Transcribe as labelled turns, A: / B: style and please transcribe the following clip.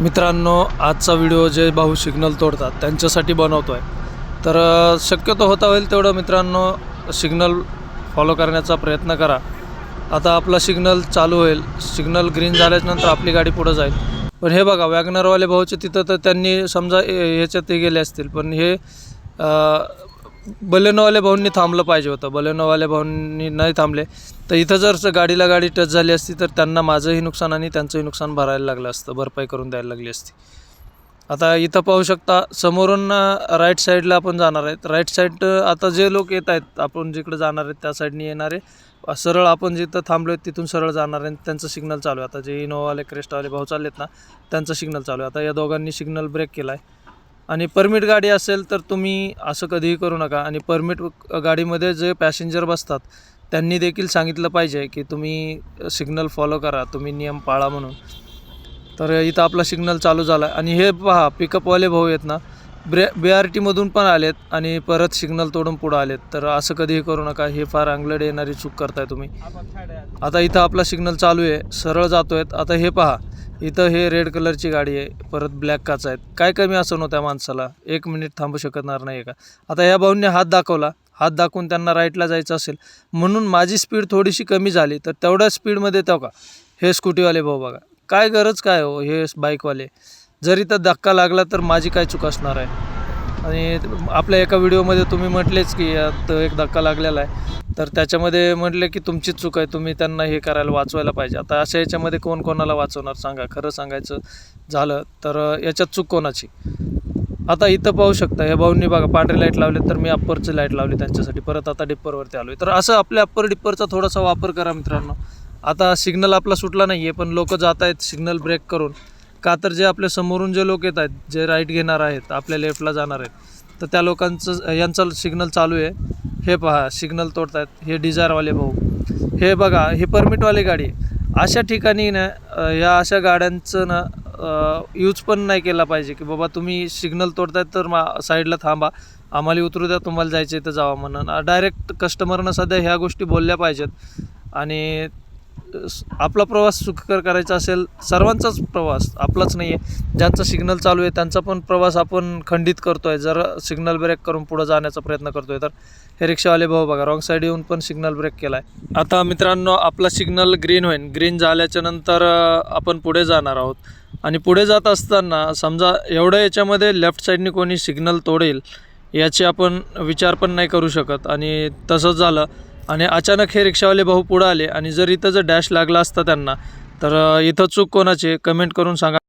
A: मित्रांनो आजचा व्हिडिओ जे भाऊ सिग्नल तोडतात त्यांच्यासाठी बनवतो आहे तर शक्यतो होता होईल तेवढं मित्रांनो सिग्नल फॉलो करण्याचा प्रयत्न करा. आता आपला सिग्नल चालू होईल. सिग्नल ग्रीन झाल्याच्यानंतर आपली गाडी पुढं जाईल. पण हे बघा वॅगनरवाले भाऊचे तिथं तर त्यांनी समजा ए- ह्याच्यात ते गेले असतील. पण हे बलेनोवाल्या बलेनोवाले भाऊंनी थांबलं पाहिजे होतं. बलेनोवाले भाऊंनी नाही थांबले. तर इथं जर गाडीला गाडी टच झाली असती तर त्यांना माझंही नुकसान आणि त्यांचंही नुकसान भरायला लागलं असतं भरपाई करून द्यायला लागली असती. आता इथं पाहू शकता समोरून राईट साईडला आपण जाणार आहेत. राईट साईड आता जे लोक येत आहेत आपण जिकडे जाणार आहेत त्या साईडनी येणारे. सरळ आपण जिथं थांबलो आहेत तिथून सरळ जाणार आहे. त्यांचं सिग्नल चालू आहे. आता जे इनोवाले क्रेस्टावाले भाऊ चाललेत ना त्यांचं सिग्नल चालू आहे. आता या दोघांनी सिग्नल ब्रेक केला आहे आणि परमिट गाडी असेल तर तुम्ही असं कधीही करू नका. आणि परमिट गाडीमध्ये जे पॅसेंजर बसतात त्यांनी देखील सांगितलं पाहिजे की तुम्ही सिग्नल फॉलो करा तुम्ही नियम पाळा म्हणून. तर इथं आपला सिग्नल चालू झाला आहे आणि हे पहा पिकअपवाले भाऊ आहेत ना ब्रे बी आर टीमधून पण आलेत आणि परत सिग्नल तोडून पुढं आलेत. तर असं कधीही करू नका. हे फार अंगलड येणारी चूक करताय तुम्ही. आता इथं आपला सिग्नल चालू आहे. सरळ जातो आहेत आता हे पहा इथं हे रेड कलरची गाडी आहे परत ब्लॅक काच आहेत. काय कमी असं नव्हत्या माणसाला? एक मिनिट थांबू शकणार नाही का? आता या भाऊंनी हात दाखवला. हात दाखवून त्यांना राईटला जायचं असेल. म्हणून माझी स्पीड थोडीशी कमी झाली तर तेवढ्या स्पीडमध्ये येतो का? हे स्कूटीवाले भाऊ बघा. काय गरज काय हो हे बाईकवाले जरी तर धक्का लागला तर माझी काय चूक असणार आहे? आणि आपल्या एका व्हिडिओमध्ये तुम्ही म्हटलेच की यात एक धक्का लागलेला आहे. तर त्याच्यामध्ये म्हटले की तुमचीच चूक आहे तुम्ही त्यांना हे करायला वाचवायला पाहिजे. आता अशा याच्यामध्ये कोण कोणाला वाचवणार सांगा? खरं सांगायचं झालं तर याच्यात चूक कोणाची? आता इथं पाहू शकता या भाऊंनी बघा पांढरी लाइट लावले तर मी अप्परची लाइट लावली त्यांच्यासाठी. परत आता डिप्परवरती आलो तर असं आपल्या अप्पर डिप्परचा थोडासा वापर करा मित्रांनो. आता सिग्नल आपला सुटला नाही आहे पण लोक जात आहेत सिग्नल ब्रेक करून. का तर जे आपल्या समोरून जे लोक येत आहेत जे राईट घेणार आहेत आपल्या लेफ्टला जाणार आहेत तर त्या लोकांचं यांचा सिग्नल चालू आहे. हे पहा सिग्नल तोडतात हे डिझायरवाले भाऊ. हे बघा ही परमिटवाली गाडी. अशा ठिकाणी ना या अशा गाड्यांचं ना यूज पण नाही केला पाहिजे की बाबा तुम्ही सिग्नल तोडतायत तर मा साईडला थांबा. आम्हाला उतरू द्या तुम्हाला जायचं आहे तर जावा म्हणून. डायरेक्ट कस्टमरनं सध्या ह्या गोष्टी बोलल्या पाहिजेत. आणि आपला प्रवास सुखकर करायचा असेल सर्वांचाच प्रवास आपलाच नाही आहे ज्यांचा सिग्नल चालू आहे त्यांचा पण प्रवास आपण खंडित करतो आहे जर सिग्नल ब्रेक करून पुढं जाण्याचा प्रयत्न करतो आहे तर हे रिक्षावाले भाऊ बघा रॉंग साईड येऊन पण सिग्नल ब्रेक केला आहे आता मित्रांनो आपला सिग्नल ग्रीन होईल. ग्रीन झाल्याच्यानंतर आपण पुढे जाणार आहोत. आणि पुढे जात असताना समजा एवढं याच्यामध्ये लेफ्ट साईडने कोणी सिग्नल तोडेल याची आपण विचार पण नाही करू शकत. आणि तसंच झालं आणि अचानक हे रिक्षावाले भाऊ पुढं आले आणि जर इथं जर डॅश लागला असता त्यांना तर इथं चूक कोणाची कमेंट करून सांगा.